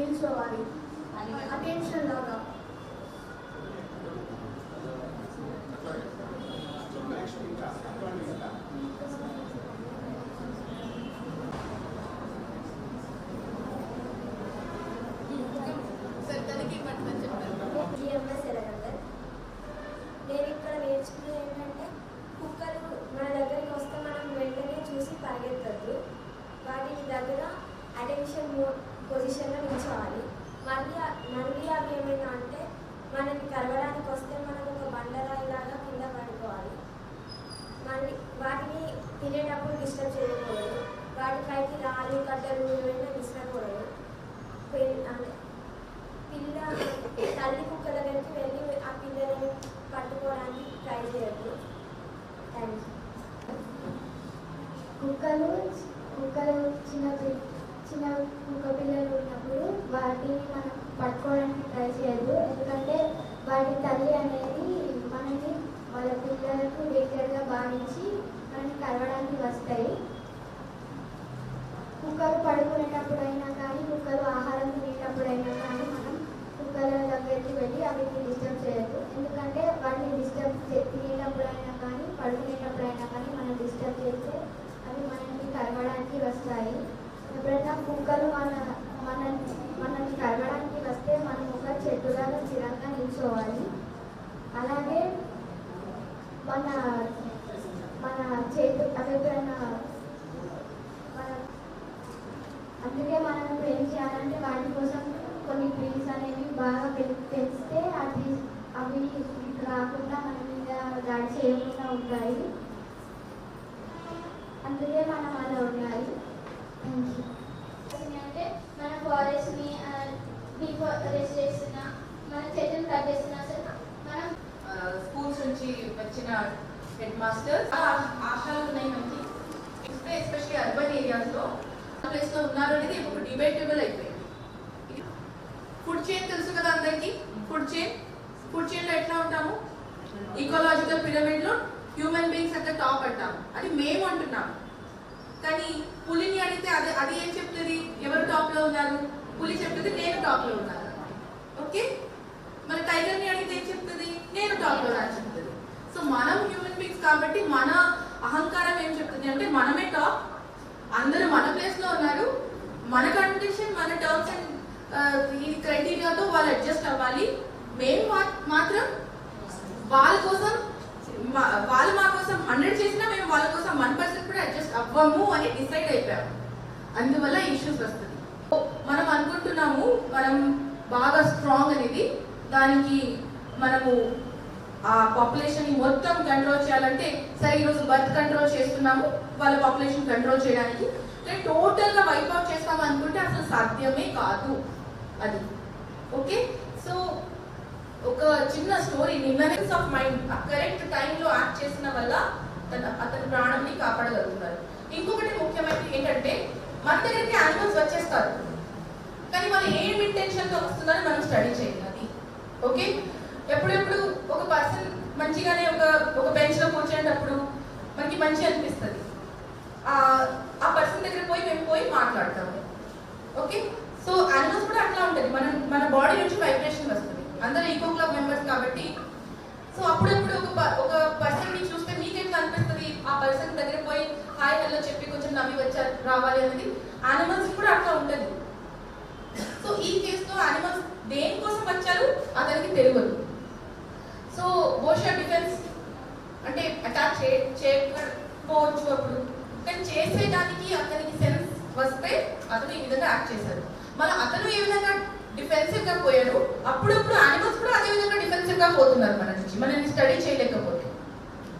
means. Attention, one cut the కుక్కలు పడుకునేటప్పుడు అయినా కానీ కుక్కలు ఆహారం తినేటప్పుడైనా అయినా కానీ మనం కుక్కల దగ్గరికి వెళ్ళి అవి డిస్టర్బ్ చేయొద్దు. ఎందుకంటే వాటిని డిస్టర్బ్ తినేటప్పుడైనా అయినా కానీ పడుకునేటప్పుడు అయినా కానీ మనం డిస్టర్బ్ చేస్తే అవి మనల్ని కరవడానికి వస్తాయి. ఎప్పుడైనా కుక్కలు మన మన మనల్ని కరవడానికి వస్తే మనం ఒక చెట్టులాగా స్థిరంగా నిల్చోవాలి. అలాగే మన మన చేతు అవి ఎప్పుడైనా మన అందుకే మనం ఏం చేయాలంటే వాటి కోసం కొన్ని ట్రీస్ అనేవి బాగా పెంచితే ఆ ట్రీస్ అవి రాకుండా మన మీద దాడి చేయకుండా ఉంటాయి. అందుకే మనం అలా ఉండాలి. అంటే మన ఫారెస్ట్ని డిఫారెస్ట్ చేసిన మన చెట్లను కట్ సరే మనం స్కూల్స్ నుంచి వచ్చిన హెడ్ మాస్టర్స్ ఆశాలు ఉన్నాయి మనకి. ఎస్పెషల్లీ అర్బన్ ఏరియాస్లో ప్లేస్లో ఉన్నారు అనేది ఒక డిబేటబుల్ అయిపోయింది. ఫుడ్ చైన్ తెలుసు కదా అందరికి? ఫుడ్ చైన్ ఫుడ్ చైన్లో ఎట్లా ఉంటాము? Ecological పిరమిడ్లో human beings at the top అంటాము. అది మేము అంటున్నాము. కానీ పులిని అడిగితే అది అది ఏం చెప్తుంది? ఎవరు టాప్లో ఉన్నారు? పులి చెప్తుంది నేను టాప్లో ఉన్నాను. ఓకే మరి టైగర్ని అడిగితే ఏం చెప్తుంది? నేను టాప్లో అని చెప్తుంది. సో మనం హ్యూమన్ బీయింగ్స్ కాబట్టి మన అహంకారం ఏం చెప్తుంది అంటే మనమే టాప్ అందరూ మన ప్లేస్లో ఉన్నారు మన కండిషన్ మన టర్మ్స్ అండ్ ఈ క్రైటీరియాతో వాళ్ళు అడ్జస్ట్ అవ్వాలి. మేము మాత్రం వాళ్ళ కోసం మా- వాళ్ళు మా కోసం హండ్రెడ్ చేసినా మేము వాళ్ళ కోసం వన్ పర్సెంట్ కూడా అడ్జస్ట్ అవ్వము అని డిసైడ్ అయిపోయాము అందువల్ల ఇష్యూస్ వస్తుంది. మనం అనుకుంటున్నాము మనం బాగా స్ట్రాంగ్ అనేది. దానికి మనము ఆ పాపులేషన్ మొత్తం కంట్రోల్ చేయాలంటే సరే ఈరోజు బర్త్ కంట్రోల్ చేస్తున్నాము వాళ్ళ పాపులేషన్ కంట్రోల్ చేయడానికి. కానీ టోటల్గా వైప్ అవుట్ అనుకుంటే అసలు సాధ్యమే కాదు. అది. ఓకే సో ఒక చిన్న స్టోరీ మెమరీస్ ఆఫ్ మైండ్ ఆ కరెక్ట్ టైంలో యాక్ట్ చేసిన వల్ల తన అతని ప్రాణాన్ని కాపాడగలుగుతున్నారు ఇంకొకటి ముఖ్యమైనది ఏంటంటే మన దగ్గరికి యానిమల్స్ వచ్చేస్తారు. కానీ వాళ్ళు ఏం ఇంటెన్షన్తో వస్తున్నారో మనం స్టడీ చేయాలి అది. ఓకే ఎప్పుడెప్పుడు ఒక పర్సన్ మంచిగానే ఒక ఒక బెంచ్లో కూర్చునేటప్పుడు మనకి మంచి అనిపిస్తుంది. ఆ పర్సన్ దగ్గర పోయి మేము పోయి మాట్లాడతాము. ఓకే సో యానిమల్స్ కూడా అట్లా ఉంటుంది. మనం మన బాడీ నుంచి వైబ్రేషన్ వస్తుంది. అందరూ ఈకో క్లబ్ మెంబర్స్ కాబట్టి. సో అప్పుడప్పుడు ఒక ప- ఒక పర్సన్ని చూస్తే మీకెట్లా అనిపిస్తుంది ఆ పర్సన్ దగ్గర పోయి హాయ్ హలో చెప్పి కొంచెం నవ్వి వచ్చారు రావాలి అనేది యానిమల్స్ కూడా అట్లా ఉంటుంది. సో ఈ కేసులో యానిమల్స్ దేనికోసం వచ్చారు? అతనికి తెలియదు. సో బోషా డిఫెన్స్ అంటే అటాక్ చే చేయకపోవచ్చు అప్పుడు. కానీ చేసేదానికి అతనికి సెన్స్ వస్తే అతను ఈ విధంగా యాక్ట్ చేశారు మన అతను ఏ విధంగా డిఫెన్సివ్గా పోయారు అప్పుడప్పుడు యానిమల్స్ కూడా అదే విధంగా డిఫెన్సివ్గా పోతున్నారు మన నుంచి మనల్ని స్టడీ చేయలేకపోతే.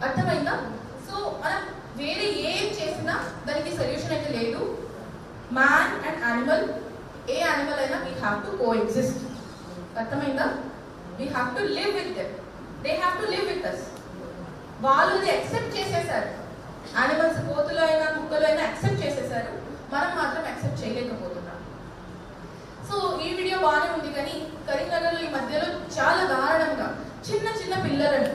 అర్థమైందా? సో మనం వేరే ఏం చేసినా దానికి సొల్యూషన్ అయితే లేదు. మ్యాన్ అండ్ యానిమల్ ఏ యానిమల్ అయినా we have to coexist అర్థమైందా? We have to live with them they have to live with us వాళ్ళు ఇది యాక్సెప్ట్ చేసేసారు. యానిమల్స్ కోతులు అయినా కుక్కలు అయినా యాక్సెప్ట్ చేసేసారు. మనం మాత్రం యాక్సెప్ట్ చేయలేకపోతున్నాం. చిన్న చిన్న పిల్లలని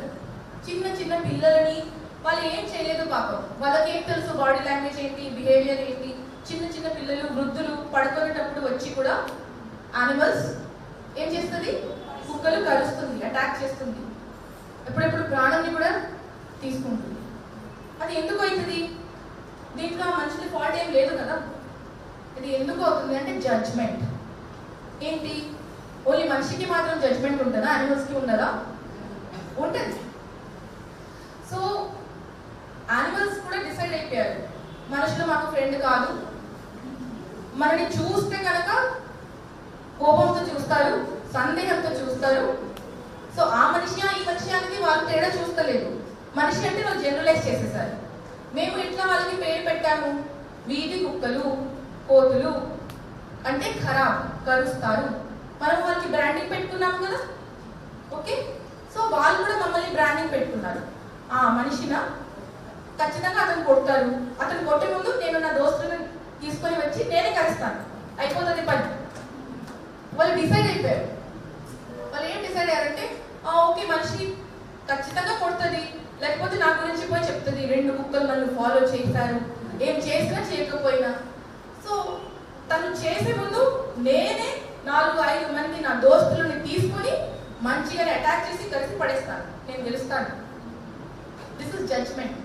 చిన్న చిన్న పిల్లలని వాళ్ళు ఏం చేయలేదు పాపం. వాళ్ళకి ఏం తెలుసు బాడీ లాంగ్వేజ్ ఏంటి బిహేవియర్ ఏంటి? చిన్న చిన్న పిల్లలు వృద్ధులు పడుకునేటప్పుడు వచ్చి కూడా యానిమల్స్ ఏం చేస్తుంది? కుక్కలు కరుస్తుంది అటాక్ చేస్తుంది. ఎప్పుడెప్పుడు ప్రాణాన్ని కూడా తీసుకుంటుంది. అది ఎందుకు అవుతుంది? దీంట్లో మనుషులు ఫాల్ట్ ఏం లేదు కదా. ఇది ఎందుకు అవుతుంది అంటే జడ్జ్మెంట్ ఏంటి? ఓన్లీ మనిషికి మాత్రం జడ్జ్మెంట్ ఉంటుందా? యానిమల్స్కి ఉండదా ఉంటుంది. సో యానిమల్స్ కూడా డిసైడ్ అయిపోయారు. మనుషులు మాకు ఫ్రెండ్ కాదు. మనని చూస్తే కనుక కోపంతో చూస్తారు సందేహంతో చూస్తారు. సో ఆ మనిషి ఈ మనిషి అనేది వాళ్ళు తేడా చూస్తలేదు. మనిషి అంటే వాళ్ళు జనరలైజ్ చేసేసారు. మేము ఇట్లా వాళ్ళకి పేరు పెట్టాము? వీధి కుక్కలు కోతులు అంటే ఖరాబ్ కరుస్తారు. మనం వాళ్ళకి బ్రాండింగ్ పెట్టుకున్నాము కదా? ఓకే సో వాళ్ళు కూడా మమ్మల్ని బ్రాండింగ్ పెట్టుకున్నారు. ఆ మనిషిన ఖచ్చితంగా అతను కొడతారు. అతను కొట్టే ముందు నేను నా దోస్తులను తీసుకొని వచ్చి నేనే కలుస్తాను అయిపోతుంది పని. వాళ్ళు డిసైడ్ అయిపోయారు. వాళ్ళు ఏం డిసైడ్ అయ్యారంటే ఓకే మనిషి ఖచ్చితంగా కొడుతుంది. లేకపోతే నా గురించి పోయి చెప్తుంది. రెండు కుక్కలు నన్ను ఫాలో చేశారు. ఏం చేసినా చేయకపోయినా. సో తను చేసే ముందు నేనే నాలుగు ఐదు మంది నా దోస్తులని తీసుకొని మంచిగా అటాక్ చేసి కలిసి పడేస్తాను. నేను గెలుస్తాను. This is judgement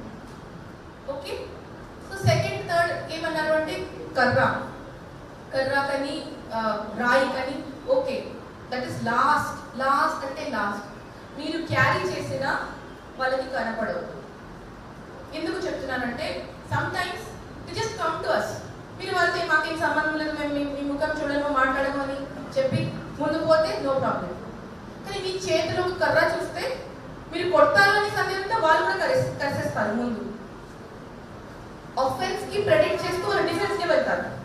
okay so second third ఏమన్నారు అంటే కర్రా. కర్రా కానీ రాయి కానీ okay that is last last అంటే లాస్ట్ మీరు క్యారీ చేసిన వాళ్ళకి కనపడవు. ఎందుకు చెప్తున్నానంటే sometimes they just come to us మీరు వాళ్ళతో మాకేం సంబంధం లేదు మేము మీ- మీ ముఖం చూడము మాట్లాడము అని చెప్పి ముందు పోతే నో ప్రాబ్లం కానీ మీ చేతిలో ఒక కర్ర చూస్తే మీరు కొడతారని సమయంలో వాళ్ళు కూడా కలిసి కలిసేస్తారు ముందు. ఆఫెన్స్కి ప్రెడిక్ట్ చేస్తూ వాళ్ళు డిఫెన్స్కి వెళ్తారు.